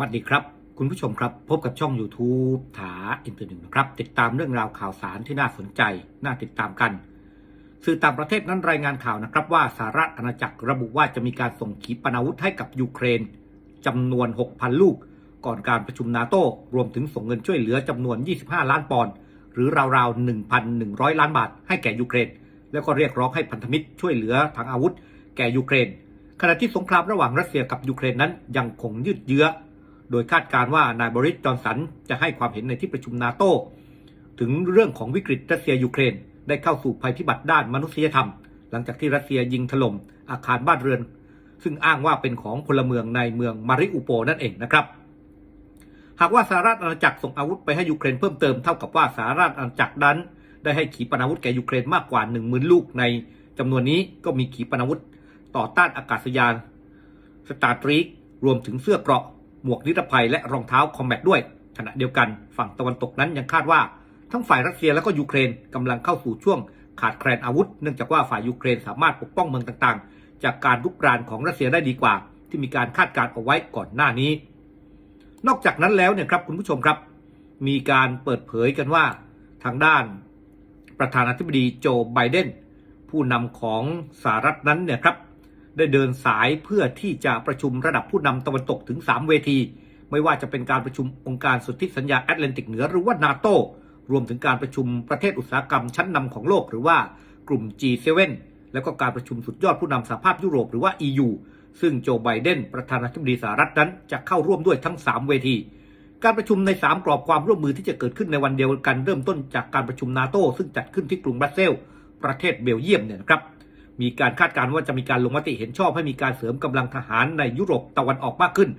วัสดีครับ คุณผู้ชมครับ พบกับช่อง YouTube ถาอินเตอร์หนึ่งนะครับ ติดตามเรื่องราวข่าวสารที่น่าสนใจ น่าติดตามกัน สื่อต่างประเทศนั้นรายงานข่าวนะครับ ว่าสหรัฐอาณาจักรระบุว่าจะมีการส่งขีปนาวุธให้กับยูเครนจำนวน 6,000 ลูก ก่อนการประชุมนาโต้รวมถึงส่งเงินช่วยเหลือจำนวน 25 ล้านปอนด์หรือราวๆ 1,100 ล้านบาท ให้แก่ยูเครน แล้วก็เรียกร้องให้พันธมิตรช่วยเหลือทางอาวุธ แก่ยูเครนขณะที่สงครามระหว่างรัสเซียกับยูเครนนั้นยังคงยืดเยื้อ โดยคาดการ์ว่านายบริสจอนสันจะให้ความเห็นในที่ประชุมนาโต้ถึงเรื่องของวิกฤตรัสเซียยูเครน ได้เข้าสู่ภัยพิบัติด้านมนุษยธรรม หลังจากที่รัสเซียยิงถล่มอาคารบ้านเรือน ซึ่งอ้างว่าเป็นของพลเมืองในเมืองมาริอุโปนั่นเองนะครับ หากว่าสหรัฐอาณาจักรส่งอาวุธไปให้ยูเครนเพิ่มเติมเท่ากับว่าสหรัฐอาณาจักรนั้น ได้ให้ขีปนาวุธแก่ยูเครนมากกว่า 1 0,000 ลูกในจำนวนนี้ก็มีขีปนาวุธต่อต้านอากาศยานสตาร์ทรีกรวมถึงเสื้อเกราะ หมวกนิรภัยและรองเท้าคอมแบทด้วย ขณะเดียวกันฝั่งตะวันตกนั้นยังคาดว่า ทั้งฝ่ายรัสเซียและก็ยูเครนกำลังเข้าสู่ช่วงขาดแคลนอาวุธ เนื่องจากว่าฝ่ายยูเครนสามารถปกป้องเมืองต่างๆ จากการรุกรานของรัสเซียได้ดีกว่า ที่มีการคาดการณ์เอาไว้ก่อนหน้านี้ นอกจากนั้นแล้วเนี่ยครับคุณผู้ชมครับ มีการเปิดเผยกันว่าทางด้านประธานาธิบดีโจไบเดนผู้นำของสหรัฐนั้นเนี่ยครับ ได้เดินสายเพื่อที่จะประชุมระดับผู้นำตะวันตกถึง 3 เวที ไม่ว่าจะเป็นการประชุมองค์การสุทธิสัญญาแอตแลนติกเหนือหรือว่านาโตรวมถึงการประชุมประเทศอุตสาหกรรมชั้นนำของโลกหรือว่ากลุ่ม G7 แล้วก็การประชุมสุดยอดผู้นำสหภาพยุโรปหรือว่า EU ซึ่งโจไบเดนประธานาธิบดีสหรัฐนั้นจะเข้าร่วมด้วยทั้ง 3 เวที การประชุมใน 3 กรอบความร่วมมือที่จะเกิดขึ้นในวันเดียวกันเริ่มต้นจากการประชุมนาโตซึ่งจัดขึ้นที่กรุงบรัสเซลประเทศเบลเยียมเนี่ยนะครับ มีการคาดการณ์ว่าจะมีการลงมติเห็นชอบให้มีการเสริมกำลังทหารในยุโรปตะวันออกมากขึ้น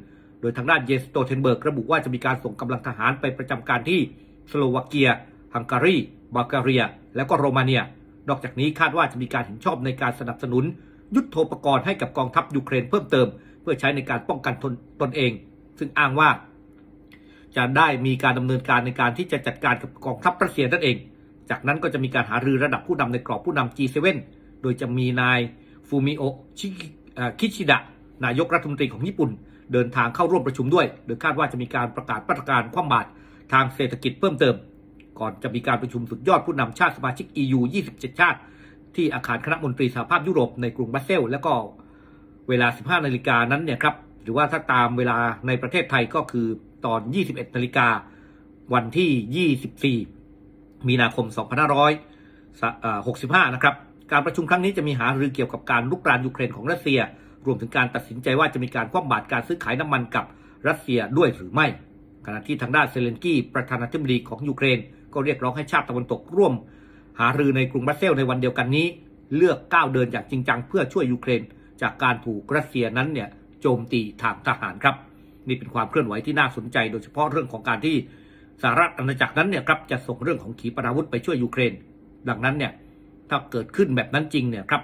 โดยทางด้านเยนสโตเทนเบิร์กระบุว่าจะมีการส่งกำลังทหารไปประจำการที่สโลวาเกีย ฮังการี บัลแกเรีย และก็โรมาเนีย นอกจากนี้คาดว่าจะมีการเห็นชอบในการสนับสนุน ยุทโธปกรณ์ให้กับกองทัพยูเครนเพิ่มเติม เพื่อใช้ในการป้องกันตนตนเอง ซึ่งอ้างว่า จะได้มีการดำเนินการในการที่จะจัดการกับกองทัพรัสเซียนั่นเอง จากนั้นก็จะมีการหารือระดับผู้นำในกรอบผู้นำ G7 โดยจะมีนายฟูมิโอชิคิชิดะนายกรัฐมนตรีของญี่ปุ่น เดินทางเข้าร่วมประชุมด้วย โดยคาดว่าจะมีการประกาศมาตรการคว่ำบาตรทางเศรษฐกิจเพิ่มเติม ก่อนจะมีการประชุมสุดยอดผู้นำชาติสมาชิก EU 27 ชาติ ที่อาคารคณะมนตรีสหภาพยุโรปในกรุงบรัสเซลแล้วก็เวลา 15 นาฬิกานั้นเนี่ยครับหรือว่าถ้าตามเวลาในประเทศไทยก็คือตอน 21 นาฬิกาวันที่ 24 มีนาคม 2565 นะครับ การประชุมครั้งนี้จะมีหารือเกี่ยวกับการลุกรานยูเครนของรัสเซีย รวมถึงการตัดสินใจว่าจะมีการคว่ำบาตรการซื้อขายน้ำมันกับรัสเซียด้วยหรือไม่ ขณะที่ทางด้านเซเลนกี้ประธานาธิบดีของยูเครน ก็เรียกร้องให้ชาติตะวันตกร่วม หารือในกรุงบรัสเซลในวันเดียวกันนี้ เลือกก้าวเดินอย่างจริงจังเพื่อช่วยยูเครน จากการถูกรัสเซียนั้นเนี่ยโจมตีทางทหารครับ นี่เป็นความเคลื่อนไหวที่น่าสนใจ โดยเฉพาะเรื่องของการที่สหรัฐอาณาจักรนั้นเนี่ยครับจะส่งเรื่องของขีปนาวุธไปช่วยยูเครน ดังนั้นเนี่ย ถ้าเกิดขึ้นแบบนั้นจริงเนี่ยครับ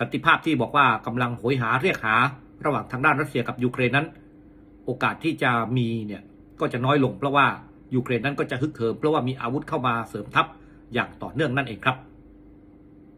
สันติภาพที่บอกว่ากำลังโหยหาเรียกหา ระหว่างทางด้านรัสเซียกับยูเครนนั้น โอกาสที่จะมีเนี่ยก็จะน้อยลงเพราะว่ายูเครนนั้นก็จะฮึกเหิมเพราะว่ามีอาวุธเข้ามาเสริมทัพอย่างต่อเนื่องนั่นเองครับ